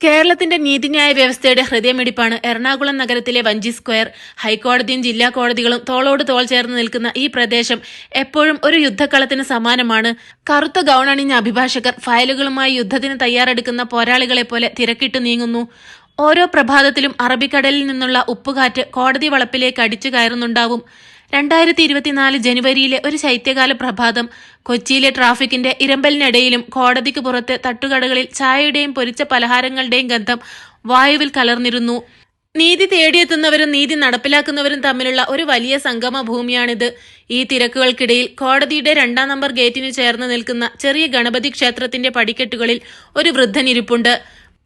കേരളത്തിന്റെ നീതിന്യായ വ്യവസ്ഥയുടെ ഹൃദയമിടിപ്പാണ് എറണാകുളം നഗരത്തിലെ വഞ്ചി സ്ക്വയർ. ഹൈക്കോടതിയും ജില്ലാ കോടതികളും തോളോട് തോൾ ചേർന്ന് നിൽക്കുന്ന ഈ പ്രദേശം എപ്പോഴും ഒരു യുദ്ധക്കളത്തിന് സമാനമാണ്. കറുത്ത ഗൗണണിഞ്ഞ അഭിഭാഷകർ ഫയലുകളുമായി യുദ്ധത്തിന് തയ്യാറെടുക്കുന്ന പോരാളികളെ പോലെ തിരക്കിട്ട് നീങ്ങുന്നു. ഓരോ പ്രഭാതത്തിലും അറബിക്കടലിൽ നിന്നുള്ള ഉപ്പുകാറ്റ് കോടതി വളപ്പിലേക്ക് അടിച്ചു കയറുന്നുണ്ടാവും. രണ്ടായിരത്തി ഇരുപത്തിനാല് ജനുവരിയിലെ ഒരു ശൈത്യകാല പ്രഭാതം കൊച്ചിയിലെ ട്രാഫിക്കിന്റെ ഇരമ്പലിനിടയിലും കോടതിക്ക് പുറത്തെ തട്ടുകടകളിൽ ചായയുടെയും പൊരിച്ച പലഹാരങ്ങളുടെയും ഗന്ധം വായുവിൽ കലർന്നിരുന്നു. നീതി തേടിയെത്തുന്നവരും നീതി നടപ്പിലാക്കുന്നവരും തമ്മിലുള്ള ഒരു വലിയ സംഗമ ഭൂമിയാണിത് ഈ തിരക്കുകൾക്കിടയിൽ കോടതിയുടെ രണ്ടാം നമ്പർ ഗേറ്റിന് ചേർന്ന് നിൽക്കുന്ന ചെറിയ ഗണപതി ക്ഷേത്രത്തിന്റെ പടിക്കെട്ടുകളിൽ ഒരു വൃദ്ധൻ ഇരിപ്പുണ്ട്.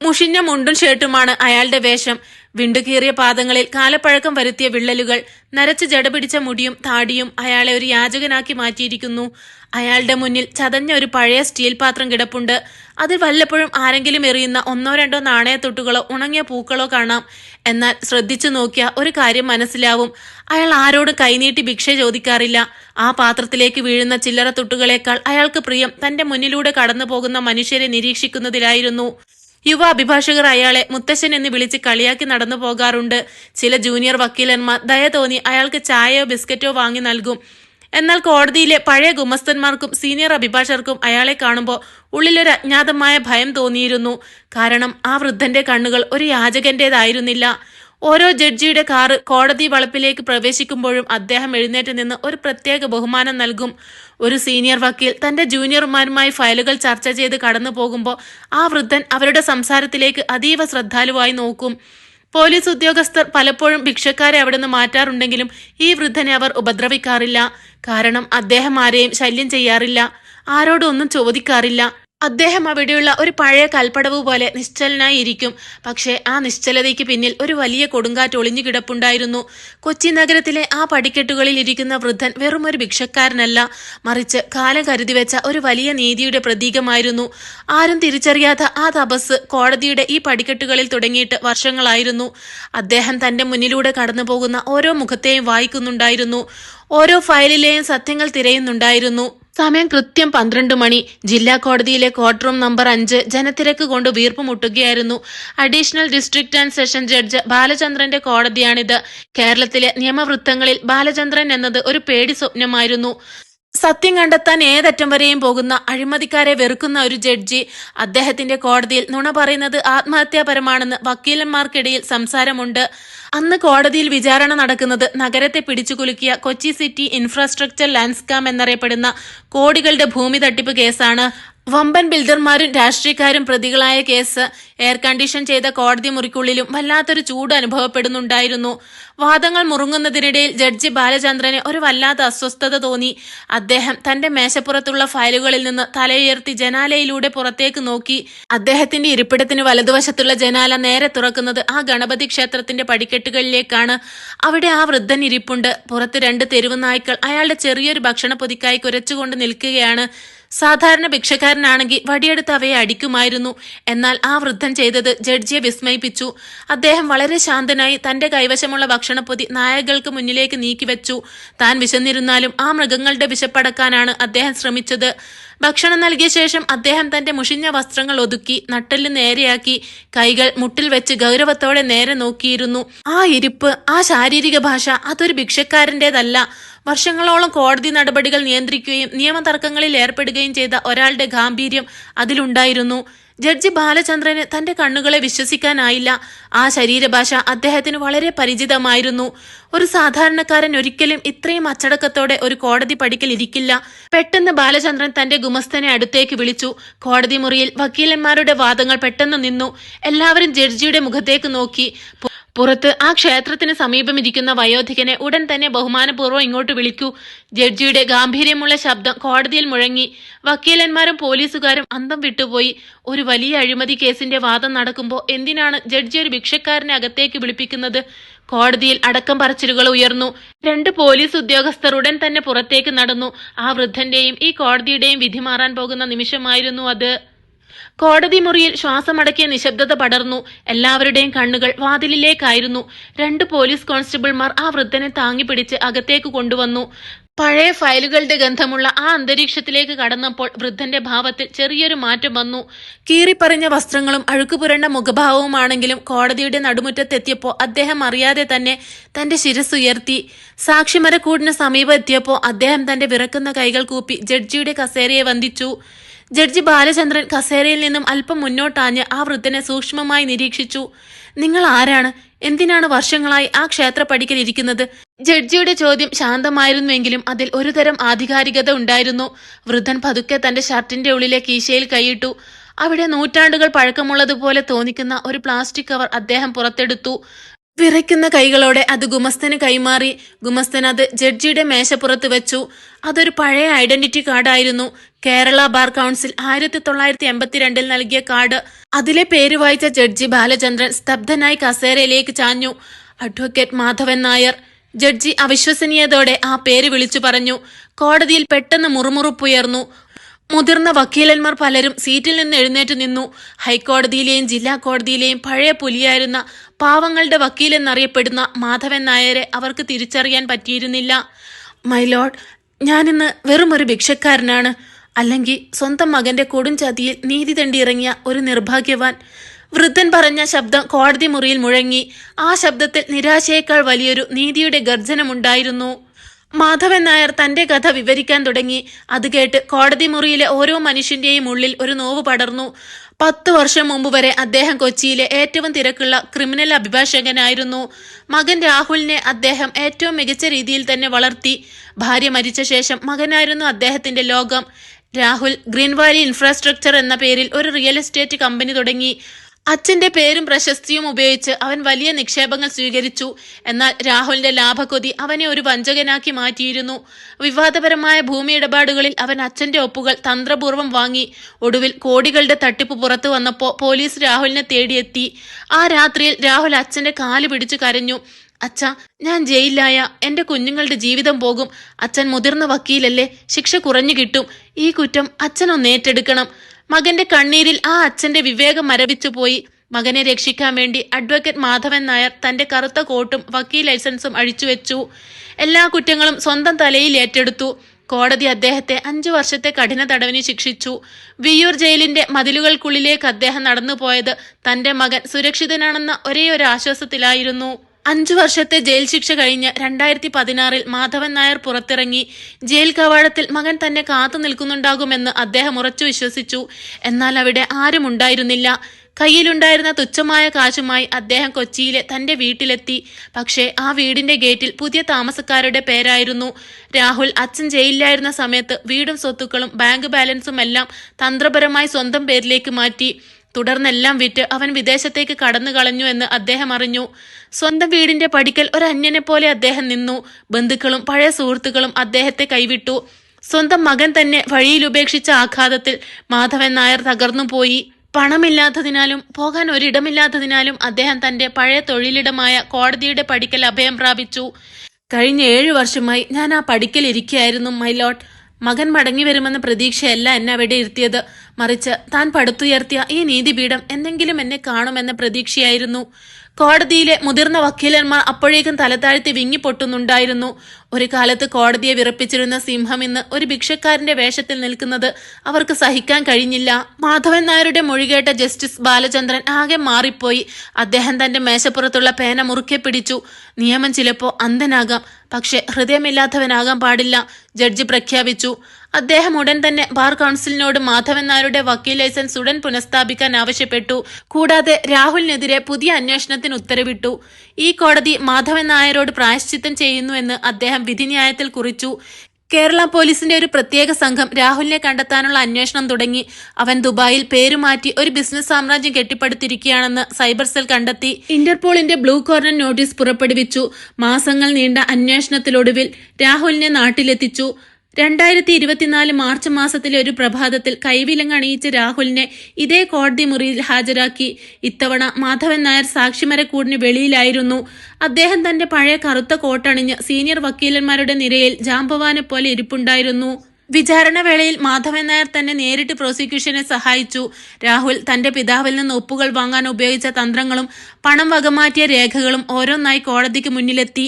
മുഷിഞ്ഞ മുണ്ടും ഷർട്ടുമാണ് അയാളുടെ വേഷം. വിണ്ടുകീറിയ പാദങ്ങളിൽ കാലപ്പഴക്കം വരുത്തിയ വിള്ളലുകൾ നരച്ച് ജടപിടിച്ച മുടിയും താടിയും അയാളെ ഒരു യാചകനാക്കി മാറ്റിയിരിക്കുന്നു. അയാളുടെ മുന്നിൽ ചതഞ്ഞ ഒരു പഴയ സ്റ്റീൽ പാത്രം കിടപ്പുണ്ട്. അതിൽ വല്ലപ്പോഴും ആരെങ്കിലും എറിയുന്ന ഒന്നോ രണ്ടോ നാണയത്തൊട്ടുകളോ ഉണങ്ങിയ പൂക്കളോ കാണാം. എന്നാൽ ശ്രദ്ധിച്ചു നോക്കിയ ഒരു കാര്യം മനസ്സിലാവും. അയാൾ ആരോട് കൈനീട്ടി ഭിക്ഷ ചോദിക്കാറില്ല. ആ പാത്രത്തിലേക്ക് വീഴുന്ന ചില്ലറ തൊട്ടുകളേക്കാൾ അയാൾക്ക് പ്രിയം തന്റെ മുന്നിലൂടെ കടന്നു പോകുന്ന മനുഷ്യരെ നിരീക്ഷിക്കുന്നതിലായിരുന്നു. യുവ അഭിഭാഷകർ അയാളെ മുത്തശ്ശൻ എന്ന് വിളിച്ച് കളിയാക്കി നടന്നു പോകാറുണ്ട്. ചില ജൂനിയർ വക്കീലന്മാർ ദയ തോന്നി അയാൾക്ക് ചായയോ ബിസ്ക്കറ്റോ വാങ്ങി നൽകും. എന്നാൽ കോടതിയിലെ പഴയ ഗുമസ്തന്മാർക്കും സീനിയർ അഭിഭാഷകർക്കും അയാളെ കാണുമ്പോൾ ഉള്ളിലൊരു അജ്ഞാതമായ ഭയം തോന്നിയിരുന്നു. കാരണം ആ വൃദ്ധന്റെ കണ്ണുകൾ ഒരു യാചകന്റേതായിരുന്നില്ല. ഓരോ ജഡ്ജിയുടെ കാറ് കോടതി വളപ്പിലേക്ക് പ്രവേശിക്കുമ്പോഴും അദ്ദേഹം എഴുന്നേറ്റ് നിന്ന് ഒരു പ്രത്യേക ബഹുമാനം നൽകും. ഒരു സീനിയർ വക്കീൽ തന്റെ ജൂനിയർമാരുമായി ഫയലുകൾ ചർച്ച ചെയ്ത് കടന്നു പോകുമ്പോൾ ആ വൃദ്ധൻ അവരുടെ സംസാരത്തിലേക്ക് അതീവ ശ്രദ്ധാലുവായി നോക്കും. പോലീസ് ഉദ്യോഗസ്ഥർ പലപ്പോഴും ഭിക്ഷക്കാരെ അവിടെ നിന്ന് മാറ്റാറുണ്ടെങ്കിലും ഈ വൃദ്ധനെ അവർ ഉപദ്രവിക്കാറില്ല. കാരണം അദ്ദേഹം ആരെയും ശല്യം ചെയ്യാറില്ല. ആരോടും ഒന്നും ചോദിക്കാറില്ല. അദ്ദേഹം അവിടെയുള്ള ഒരു പഴയ കൽപ്പടവ് പോലെ നിശ്ചലനായി ഇരിക്കും പക്ഷേ ആ നിശ്ചലതയ്ക്ക് പിന്നിൽ ഒരു വലിയ കൊടുങ്കാറ്റ് ഒളിഞ്ഞു കിടപ്പുണ്ടായിരുന്നു. കൊച്ചി നഗരത്തിലെ ആ പടിക്കെട്ടുകളിൽ ഇരിക്കുന്ന വൃദ്ധൻ വെറും ഒരു ഭിക്ഷക്കാരനല്ല. മറിച്ച് കാലം കരുതി വെച്ച ഒരു വലിയ നീതിയുടെ പ്രതീകമായിരുന്നു. ആരും തിരിച്ചറിയാത്ത ആ തപസ് കോടതിയുടെ ഈ പടിക്കെട്ടുകളിൽ തുടങ്ങിയിട്ട് വർഷങ്ങളായിരുന്നു. അദ്ദേഹം തന്റെ മുന്നിലൂടെ കടന്നു പോകുന്ന ഓരോ മുഖത്തെയും വായിക്കുന്നുണ്ടായിരുന്നു. ഓരോ ഫയലിലെയും സത്യങ്ങൾ തിരയുന്നുണ്ടായിരുന്നു. സമയം കൃത്യം പന്ത്രണ്ട് മണി. ജില്ലാ കോടതിയിലെ കോർട്ട് റൂം നമ്പർ അഞ്ച് ജനത്തിരക്ക് കൊണ്ട് വീർപ്പ് മുട്ടുകയായിരുന്നു. Additional district and session judge ബാലചന്ദ്രന്റെ കോടതിയാണിത്. കേരളത്തിലെ നിയമവൃത്തങ്ങളിൽ ബാലചന്ദ്രൻ എന്നത് ഒരു പേടി സ്വപ്നമായിരുന്നു. സത്യം കണ്ടെത്താൻ ഏതറ്റം വരെയും പോകുന്ന അഴിമതിക്കാരെ വെറുക്കുന്ന ഒരു ജഡ്ജി അദ്ദേഹത്തിന്റെ കോടതിയിൽ നുണ പറയുന്നത് ആത്മഹത്യാപരമാണെന്ന് വക്കീലന്മാർക്കിടയിൽ സംസാരമുണ്ട്. അന്ന് കോടതിയിൽ വിചാരണ നടക്കുന്നത് നഗരത്തെ പിടിച്ചുകുലുക്കിയ Kochi city infrastructure land scam എന്നറിയപ്പെടുന്ന കോടികളുടെ ഭൂമി തട്ടിപ്പ് കേസാണ് വമ്പൻ ബിൽഡർമാരും രാഷ്ട്രീയക്കാരും പ്രതികളായ കേസ് എയർ കണ്ടീഷൻ ചെയ്ത കോടതി മുറിക്കുള്ളിലും വല്ലാത്തൊരു ചൂട് അനുഭവപ്പെടുന്നുണ്ടായിരുന്നു. വാദങ്ങൾ മുറുങ്ങുന്നതിനിടയിൽ ജഡ്ജി ബാലചന്ദ്രന് ഒരു വല്ലാത്ത അസ്വസ്ഥത തോന്നി. അദ്ദേഹം തന്റെ മേശപ്പുറത്തുള്ള ഫയലുകളിൽ നിന്ന് തലയുയർത്തി ജനാലയിലൂടെ പുറത്തേക്ക് നോക്കി. അദ്ദേഹത്തിന്റെ ഇരിപ്പിടത്തിന് വലതുവശത്തുള്ള ജനാല നേരെ തുറക്കുന്നത് ആ ഗണപതി ക്ഷേത്രത്തിന്റെ പടിക്കെട്ടുകളിലേക്കാണ്. അവിടെ ആ വൃദ്ധൻ ഇരിപ്പുണ്ട്. പുറത്ത് രണ്ട് തെരുവ് നായ്ക്കൾ അയാളുടെ ചെറിയൊരു ഭക്ഷണ പൊതിക്കായി കുരച്ചുകൊണ്ട് നിൽക്കുകയാണ്. സാധാരണ ഭിക്ഷക്കാരനാണെങ്കിൽ വടിയെടുത്ത് അവയെ അടിക്കുമായിരുന്നു. എന്നാൽ ആ വൃദ്ധൻ ചെയ്തത് ജഡ്ജിയെ വിസ്മയിപ്പിച്ചു. അദ്ദേഹം വളരെ ശാന്തനായി തന്റെ കൈവശമുള്ള ഭക്ഷണപ്പൊതി നായകൾക്ക് മുന്നിലേക്ക് നീക്കിവെച്ചു താൻ വിശന്നിരുന്നാലും ആ മൃഗങ്ങളുടെ വിശപ്പടക്കാനാണ് അദ്ദേഹം ശ്രമിച്ചത്. ഭക്ഷണം നൽകിയ ശേഷം അദ്ദേഹം തന്റെ മുഷിഞ്ഞ വസ്ത്രങ്ങൾ ഒതുക്കി നട്ടെല്ല് നേരെയാക്കി കൈകൾ മുട്ടിൽ വെച്ച് ഗൗരവത്തോടെ നേരെ നോക്കിയിരുന്നു. ആ ഇരിപ്പ് ആ ശാരീരിക ഭാഷ അതൊരു ഭിക്ഷക്കാരന്റെതല്ല വർഷങ്ങളോളം കോടതി നടപടികൾ നിയന്ത്രിക്കുകയും നിയമതർക്കങ്ങളിൽ ഏർപ്പെടുകയും ചെയ്ത ഒരാളുടെ ഗാംഭീര്യം അതിലുണ്ടായിരുന്നു. ജഡ്ജി ബാലചന്ദ്രന് തന്റെ കണ്ണുകളെ വിശ്വസിക്കാനായില്ല. ആ ശരീരഭാഷ അദ്ദേഹത്തിന് വളരെ പരിചിതമായിരുന്നു. ഒരു സാധാരണക്കാരൻ ഒരിക്കലും ഇത്രയും അച്ചടക്കത്തോടെ ഒരു കോടതി പടിക്കൽ ഇരിക്കില്ല. പെട്ടെന്ന് ബാലചന്ദ്രൻ തന്റെ ഗുമസ്തനെ അടുത്തേക്ക് വിളിച്ചു. കോടതി മുറിയിൽ വക്കീലന്മാരുടെ വാദങ്ങൾ പെട്ടെന്ന് നിന്നു. എല്ലാവരും ജഡ്ജിയുടെ മുഖത്തേക്ക് നോക്കി. പുറത്ത് ആ ക്ഷേത്രത്തിന് സമീപമിരിക്കുന്ന വയോധികനെ ഉടൻ തന്നെ ബഹുമാനപൂർവം ഇങ്ങോട്ട് വിളിക്കൂ. ജഡ്ജിയുടെ ഗാംഭീര്യമുള്ള ശബ്ദം കോടതിയിൽ മുഴങ്ങി. വക്കീലന്മാരും പോലീസുകാരും അന്തം വിട്ടുപോയി. ഒരു വലിയ അഴിമതി കേസിന്റെ വാദം നടക്കുമ്പോൾ എന്തിനാണ് ജഡ്ജി ഒരു ഭിക്ഷക്കാരനെ അകത്തേക്ക് വിളിപ്പിക്കുന്നത്? കോടതിയിൽ അടക്കം പറച്ചിലുകൾ ഉയർന്നു. രണ്ട് പോലീസ് ഉദ്യോഗസ്ഥർ ഉടൻ തന്നെ പുറത്തേക്ക് നടന്നു. ആ വൃദ്ധന്റെയും ഈ കോടതിയുടെയും വിധി മാറാൻ പോകുന്ന നിമിഷമായിരുന്നു അത്. കോടതി മുറിയിൽ ശ്വാസമടക്കിയ നിശബ്ദത പടർന്നു. എല്ലാവരുടെയും കണ്ണുകൾ വാതിലിലേക്കായിരുന്നു. രണ്ട് പോലീസ് കോൺസ്റ്റബിൾമാർ ആ വൃദ്ധനെ താങ്ങിപ്പിടിച്ച് അകത്തേക്ക് കൊണ്ടുവന്നു. പഴയ ഫയലുകളുടെ ഗന്ധമുള്ള ആ അന്തരീക്ഷത്തിലേക്ക് കടന്നപ്പോൾ വൃദ്ധന്റെ ഭാവത്തിൽ ചെറിയൊരു മാറ്റം വന്നു. കീറിപ്പറിഞ്ഞ വസ്ത്രങ്ങളും അഴുക്കുപുരണ്ട മുഖഭാവവുമാണെങ്കിലും കോടതിയുടെ നടുമുറ്റത്തെത്തിയപ്പോൾ അദ്ദേഹം അറിയാതെ തന്നെ തന്റെ ശിരസ് ഉയർത്തി സാക്ഷിമരക്കൂടിന് സമീപം എത്തിയപ്പോൾ അദ്ദേഹം തന്റെ വിറക്കുന്ന കൈകൾ കൂപ്പി ജഡ്ജിയുടെ കസേരയെ വന്ദിച്ചു. ജഡ്ജി ബാലചന്ദ്രൻ കസേരയിൽ നിന്നും അല്പം മുന്നോട്ടാഞ്ഞ് ആ വൃദ്ധനെ സൂക്ഷ്മമായി നിരീക്ഷിച്ചു. നിങ്ങൾ ആരാണ്? എന്തിനാണ് വർഷങ്ങളായി ആ ക്ഷേത്രപ്പടിക്കൽ ഇരിക്കുന്നത് ജഡ്ജിയുടെ ചോദ്യം ശാന്തമായിരുന്നുവെങ്കിലും അതിൽ ഒരുതരം ആധികാരികത ഉണ്ടായിരുന്നു. വൃദ്ധൻ പതുക്കെ തന്റെ ഷർട്ടിന്റെ ഉള്ളിലെ കീശയിൽ കൈയിട്ടു. അവിടെ നൂറ്റാണ്ടുകൾ പഴക്കമുള്ളതുപോലെ തോന്നിക്കുന്ന ഒരു പ്ലാസ്റ്റിക് കവർ അദ്ദേഹം പുറത്തെടുത്തു. വിറയ്ക്കുന്ന കൈകളോടെ അത് ഗുമസ്തന് കൈമാറി. ഗുമസ്തൻ അത് ജഡ്ജിയുടെ മേശപ്പുറത്ത് വെച്ചു. അതൊരു പഴയ ഐഡന്റിറ്റി കാർഡായിരുന്നു. കേരള ബാർ കൗൺസിൽ ആയിരത്തി തൊള്ളായിരത്തി എൺപത്തിരണ്ടിൽ നൽകിയ കാർഡ്. അതിലെ പേര് വായിച്ച ജഡ്ജി ബാലചന്ദ്രൻ സ്തബ്ധനായി കസേരയിലേക്ക് ചാഞ്ഞു. അഡ്വക്കേറ്റ് മാധവൻ നായർ. ജഡ്ജി അവിശ്വസനീയതോടെ ആ പേര് വിളിച്ചു പറഞ്ഞു. കോടതിയിൽ പെട്ടെന്ന് മുറുമുറുപ്പുയർന്നു. മുതിർന്ന വക്കീലന്മാർ പലരും സീറ്റിൽ നിന്ന് എഴുന്നേറ്റ് നിന്നു. ഹൈക്കോടതിയിലെയും ജില്ലാ കോടതിയിലെയും പഴയ പുലിയായിരുന്ന പാവങ്ങളുടെ വക്കീലെന്നറിയപ്പെടുന്ന മാധവൻ നായരെ അവർക്ക് തിരിച്ചറിയാൻ പറ്റിയിരുന്നില്ല. മൈ മൈലോഡ് ഞാനിന്ന് വെറുമൊരു ഭിക്ഷക്കാരനാണ്. അല്ലെങ്കിൽ സ്വന്തം മകന്റെ കൊടുംചതിയിൽ നീതി തണ്ടിയിറങ്ങിയ ഒരു നിർഭാഗ്യവാൻ. വൃദ്ധൻ പറഞ്ഞ ശബ്ദം കോടതി മുറിയിൽ മുഴങ്ങി. ആ ശബ്ദത്തിൽ നിരാശയേക്കാൾ വലിയൊരു നീതിയുടെ ഗർജനമുണ്ടായിരുന്നു. മാധവൻ നായർ തന്റെ കഥ വിവരിക്കാൻ തുടങ്ങി. അത് കേട്ട് കോടതി മുറിയിലെ ഓരോ മനുഷ്യന്റെയും ഉള്ളിൽ ഒരു നോവ് പടർന്നു. പത്തു വർഷം മുമ്പ് വരെ അദ്ദേഹം കൊച്ചിയിലെ ഏറ്റവും തിരക്കുള്ള ക്രിമിനൽ അഭിഭാഷകനായിരുന്നു. മകൻ രാഹുലിനെ അദ്ദേഹം ഏറ്റവും മികച്ച രീതിയിൽ തന്നെ വളർത്തി. ഭാര്യ മരിച്ച ശേഷം മകനായിരുന്നു അദ്ദേഹത്തിന്റെ ലോകം. രാഹുൽ ഗ്രീൻവാലി ഇൻഫ്രാസ്ട്രക്ചർ എന്ന പേരിൽ ഒരു റിയൽ എസ്റ്റേറ്റ് കമ്പനി തുടങ്ങി. അച്ഛന്റെ പേരും പ്രശസ്തിയും ഉപയോഗിച്ച് അവൻ വലിയ നിക്ഷേപങ്ങൾ സ്വീകരിച്ചു. എന്നാൽ രാഹുലിന്റെ ലാഭക്കൊതി അവനെ ഒരു വഞ്ചകനാക്കി മാറ്റിയിരുന്നു. വിവാദപരമായ ഭൂമി ഇടപാടുകളിൽ അവൻ അച്ഛന്റെ ഒപ്പുകൾ തന്ത്രപൂർവം വാങ്ങി. ഒടുവിൽ കോടികളുടെ തട്ടിപ്പ് പുറത്തു വന്നപ്പോൾ പോലീസ് രാഹുലിനെ തേടിയെത്തി. ആ രാത്രിയിൽ രാഹുൽ അച്ഛന്റെ കാൽ പിടിച്ചു കരഞ്ഞു. അച്ഛ ഞാൻ ജയിലിലായ എന്റെ കുഞ്ഞുങ്ങളുടെ ജീവിതം പോകും. അച്ഛൻ മുതിർന്ന വക്കീലല്ലേ ശിക്ഷ കുറഞ്ഞു കിട്ടും. ഈ കുറ്റം അച്ഛനൊന്ന് ഏറ്റെടുക്കണം. മകന്റെ കണ്ണീരിൽ ആ അച്ഛന്റെ വിവേകം മരവിച്ചു പോയി മകനെ രക്ഷിക്കാൻ വേണ്ടി അഡ്വക്കേറ്റ് മാധവൻ നായർ തന്റെ കറുത്ത കോട്ടും വക്കീൽ ലൈസൻസും അഴിച്ചുവെച്ചു എല്ലാ കുറ്റങ്ങളും സ്വന്തം തലയിൽ ഏറ്റെടുത്തു. കോടതി അദ്ദേഹത്തെ അഞ്ചു വർഷത്തെ കഠിന തടവിന് ശിക്ഷിച്ചു. വിയൂർ ജയിലിന്റെ മതിലുകൾക്കുള്ളിലേക്ക് അദ്ദേഹം നടന്നുപോയത് തന്റെ മകൻ സുരക്ഷിതനാണെന്ന ഒരേ ഒരു ആശ്വാസത്തിലായിരുന്നു അഞ്ചു വർഷത്തെ ജയിൽ ശിക്ഷ കഴിഞ്ഞ് രണ്ടായിരത്തി പതിനാറിൽ മാധവൻ നായർ പുറത്തിറങ്ങി. ജയിൽ കവാടത്തിൽ മകൻ തന്നെ കാത്തു നിൽക്കുന്നുണ്ടാകുമെന്ന് അദ്ദേഹം ഉറച്ചു വിശ്വസിച്ചു. എന്നാൽ അവിടെ ആരും ഉണ്ടായിരുന്നില്ല. കയ്യിലുണ്ടായിരുന്ന തുച്ഛമായ കാശുമായി അദ്ദേഹം കൊച്ചിയിലെ തന്റെ വീട്ടിലെത്തി. പക്ഷേ ആ വീടിന്റെ ഗേറ്റിൽ പുതിയ താമസക്കാരുടെ പേരായിരുന്നു. രാഹുൽ അച്ഛൻ ജയിലിലായിരുന്ന സമയത്ത് വീടും സ്വത്തുക്കളും ബാങ്ക് ബാലൻസും എല്ലാം തന്ത്രപരമായി സ്വന്തം പേരിലേക്ക് മാറ്റി. തുടർന്നെല്ലാം വിറ്റ് അവൻ വിദേശത്തേക്ക് കടന്നു കളഞ്ഞു എന്ന് അദ്ദേഹം അറിഞ്ഞു. സ്വന്തം വീടിന്റെ പടിക്കൽ ഒരു അന്യനെ പോലെ അദ്ദേഹം നിന്നു. ബന്ധുക്കളും പഴയ സുഹൃത്തുക്കളും അദ്ദേഹത്തെ കൈവിട്ടു. സ്വന്തം മകൻ തന്നെ വഴിയിൽ ഉപേക്ഷിച്ച ആഘാതത്തിൽ മാധവൻ നായർ തകർന്നുപോയി പണമില്ലാത്തതിനാലും പോകാൻ ഒരിടമില്ലാത്തതിനാലും അദ്ദേഹം തന്റെ പഴയ തൊഴിലിടമായ കോടതിയുടെ പടിക്കൽ അഭയം പ്രാപിച്ചു. കഴിഞ്ഞ ഏഴു വർഷമായി ഞാൻ ആ പടിക്കൽ ഇരിക്കുകയായിരുന്നു മൈലോട്ട് മകൻ മടങ്ങി വരുമെന്ന പ്രതീക്ഷയല്ല എന്നെ അവിടെ ഇരുത്തിയത്. മറിച്ച് താൻ പടുത്തുയർത്തിയ ഈ നീതിപീഠം എന്തെങ്കിലും എന്നെ കാണുമെന്ന പ്രതീക്ഷയായിരുന്നു. കോടതിയിലെ മുതിർന്ന വക്കീലന്മാർ അപ്പോഴേക്കും തലതാഴ്ത്തി വിങ്ങിപ്പൊട്ടുന്നുണ്ടായിരുന്നു. ഒരു കാലത്ത് കോടതിയെ വിറപ്പിച്ചിരുന്ന സിംഹം ഇന്ന് ഒരു ഭിക്ഷക്കാരന്റെ വേഷത്തിൽ നിൽക്കുന്നത് അവർക്ക് സഹിക്കാൻ കഴിഞ്ഞില്ല. മാധവൻ നായരുടെ മൊഴികേട്ട ജസ്റ്റിസ് ബാലചന്ദ്രൻ ആകെ മാറിപ്പോയി. അദ്ദേഹം തന്റെ മേശപ്പുറത്തുള്ള പേന മുറുക്കെ പിടിച്ചു. നിയമം ചിലപ്പോ അന്ധനാകാം. പക്ഷെ ഹൃദയമില്ലാത്തവനാകാൻ പാടില്ല. ജഡ്ജി പ്രഖ്യാപിച്ചു. അദ്ദേഹം ഉടൻ തന്നെ ബാർ കൗൺസിലിനോട് മാധവൻ നായരുടെ വക്കീൽ ലൈസൻസ് ഉടൻ പുനഃസ്ഥാപിക്കാൻ ആവശ്യപ്പെട്ടു. കൂടാതെ രാഹുലിനെതിരെ പുതിയ അന്വേഷണത്തിന് ഉത്തരവിട്ടു. ഈ കോടതി മാധവൻ നായരോട് പ്രായശ്ചിത്തം ചെയ്യുന്നുവെന്ന് അദ്ദേഹം വിധിന്യായത്തിൽ കുറിച്ചു. കേരള പോലീസിന്റെ ഒരു പ്രത്യേക സംഘം രാഹുലിനെ കണ്ടെത്താനുള്ള അന്വേഷണം തുടങ്ങി. അവൻ ദുബായിൽ പേരുമാറ്റി ഒരു ബിസിനസ് സാമ്രാജ്യം കെട്ടിപ്പടുത്തിരിക്കുകയാണെന്ന് സൈബർ സെൽ കണ്ടെത്തി. ഇന്റർപോളിന്റെ ബ്ലൂ കോർണർ നോട്ടീസ് പുറപ്പെടുവിച്ചു. മാസങ്ങൾ നീണ്ട അന്വേഷണത്തിലൊടുവിൽ രാഹുലിനെ നാട്ടിലെത്തിച്ചു. രണ്ടായിരത്തി ഇരുപത്തിനാല് മാർച്ച് മാസത്തിലെ ഒരു പ്രഭാതത്തിൽ കൈവിലങ്ങണിയിച്ച രാഹുലിനെ ഇതേ കോടതി മുറിയിൽ ഹാജരാക്കി. ഇത്തവണ മാധവൻ നായർ സാക്ഷിമരക്കൂടിന് വെളിയിലായിരുന്നു. അദ്ദേഹം തന്റെ പഴയ കറുത്ത കോട്ടണിഞ്ഞ് സീനിയർ വക്കീലന്മാരുടെ നിരയിൽ ജാമ്പവാനെ പോലെ ഇരിപ്പുണ്ടായിരുന്നു. വിചാരണ വേളയിൽ മാധവൻ നായർ തന്നെ നേരിട്ട് പ്രോസിക്യൂഷനെ സഹായിച്ചു. രാഹുൽ തന്റെ പിതാവിൽ നിന്ന് ഒപ്പുകൾ വാങ്ങാൻ ഉപയോഗിച്ച തന്ത്രങ്ങളും പണം വകമാറ്റിയ രേഖകളും ഓരോന്നായി കോടതിക്ക് മുന്നിലെത്തി.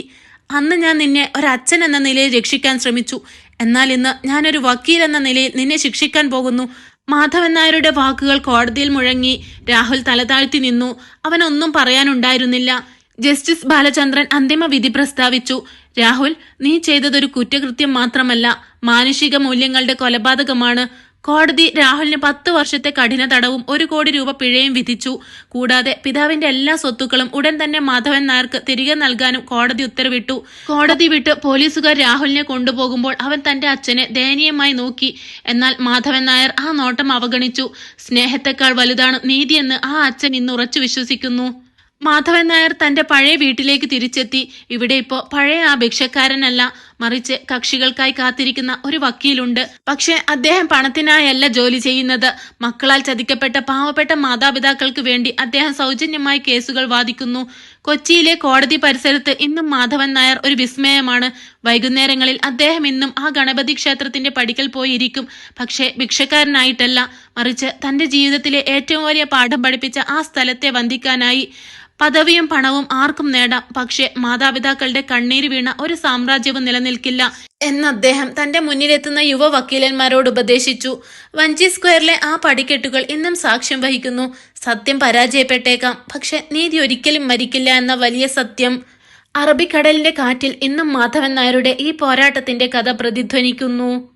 അന്ന് ഞാൻ നിന്നെ ഒരച്ഛൻ എന്ന നിലയിൽ രക്ഷിക്കാൻ ശ്രമിച്ചു. എന്നാൽ ഇന്ന് ഞാനൊരു വക്കീൽ എന്ന നിലയിൽ നിന്നെ ശിക്ഷിക്കാൻ പോകുന്നു. മാധവൻ നായരുടെ വാക്കുകൾ കോടതിയിൽ മുഴങ്ങി രാഹുൽ തലതാഴ്ത്തി നിന്നു. അവനൊന്നും പറയാനുണ്ടായിരുന്നില്ല. ജസ്റ്റിസ് ബാലചന്ദ്രൻ അന്തിമ വിധി പ്രസ്താവിച്ചു. രാഹുൽ നീ ചെയ്തതൊരു കുറ്റകൃത്യം മാത്രമല്ല. മാനുഷിക മൂല്യങ്ങളുടെ കൊലപാതകമാണ്. കോടതി രാഹുലിന് പത്ത് വർഷത്തെ കഠിന തടവും ഒരു കോടി രൂപ പിഴയും വിധിച്ചു. കൂടാതെ പിതാവിന്റെ എല്ലാ സ്വത്തുക്കളും ഉടൻ തന്നെ മാധവൻ നായർക്ക് തിരികെ നൽകാനും കോടതി ഉത്തരവിട്ടു. കോടതി വിട്ട് പോലീസുകാർ രാഹുലിനെ കൊണ്ടുപോകുമ്പോൾ അവൻ തന്റെ അച്ഛനെ ദയനീയമായി നോക്കി. എന്നാൽ മാധവൻ നായർ ആ നോട്ടം അവഗണിച്ചു. സ്നേഹത്തെക്കാൾ വലുതാണ് നീതിയെന്ന് ആ അച്ഛൻ ഇന്ന് ഉറച്ചു വിശ്വസിക്കുന്നു. മാധവൻ നായർ തന്റെ പഴയ വീട്ടിലേക്ക് തിരിച്ചെത്തി. ഇവിടെ ഇപ്പോ പഴയ ആ ഭിക്ഷക്കാരനല്ല മറിച്ച് കക്ഷികൾക്കായി കാത്തിരിക്കുന്ന ഒരു വക്കീലുണ്ട്. പക്ഷേ അദ്ദേഹം പണത്തിനായല്ല ജോലി ചെയ്യുന്നത്. മക്കളാൽ ചതിക്കപ്പെട്ട പാവപ്പെട്ട മാതാപിതാക്കൾക്ക് വേണ്ടി അദ്ദേഹം സൗജന്യമായി കേസുകൾ വാദിക്കുന്നു. കൊച്ചിയിലെ കോടതി പരിസരത്ത് ഇന്നും മാധവൻ നായർ ഒരു വിസ്മയമാണ്. വൈകുന്നേരങ്ങളിൽ അദ്ദേഹം ഇന്നും ആ ഗണപതി ക്ഷേത്രത്തിന്റെ പടിക്കൽ പോയിരിക്കും. പക്ഷേ ഭിക്ഷക്കാരനായിട്ടല്ല. മറിച്ച് തന്റെ ജീവിതത്തിലെ ഏറ്റവും വലിയ പാഠം പഠിപ്പിച്ച ആ സ്ഥലത്തെ വന്ദിക്കാനായി പദവിയും പണവും ആർക്കും നേടാം. പക്ഷേ മാതാപിതാക്കളുടെ കണ്ണീര് വീണ ഒരു സാമ്രാജ്യവും നിലനിൽക്കില്ല എന്ന് അദ്ദേഹം തന്റെ മുന്നിലെത്തുന്ന യുവ വക്കീലന്മാരോട് ഉപദേശിച്ചു. വഞ്ചി സ്ക്വയറിലെ ആ പടിക്കെട്ടുകൾ ഇന്നും സാക്ഷ്യം വഹിക്കുന്നു. സത്യം പരാജയപ്പെട്ടേക്കാം. പക്ഷെ നീതി ഒരിക്കലും മരിക്കില്ല എന്ന വലിയ സത്യം. അറബിക്കടലിന്റെ കാറ്റിൽ ഇന്നും മാധവൻ നായരുടെ ഈ പോരാട്ടത്തിന്റെ കഥ പ്രതിധ്വനിക്കുന്നു.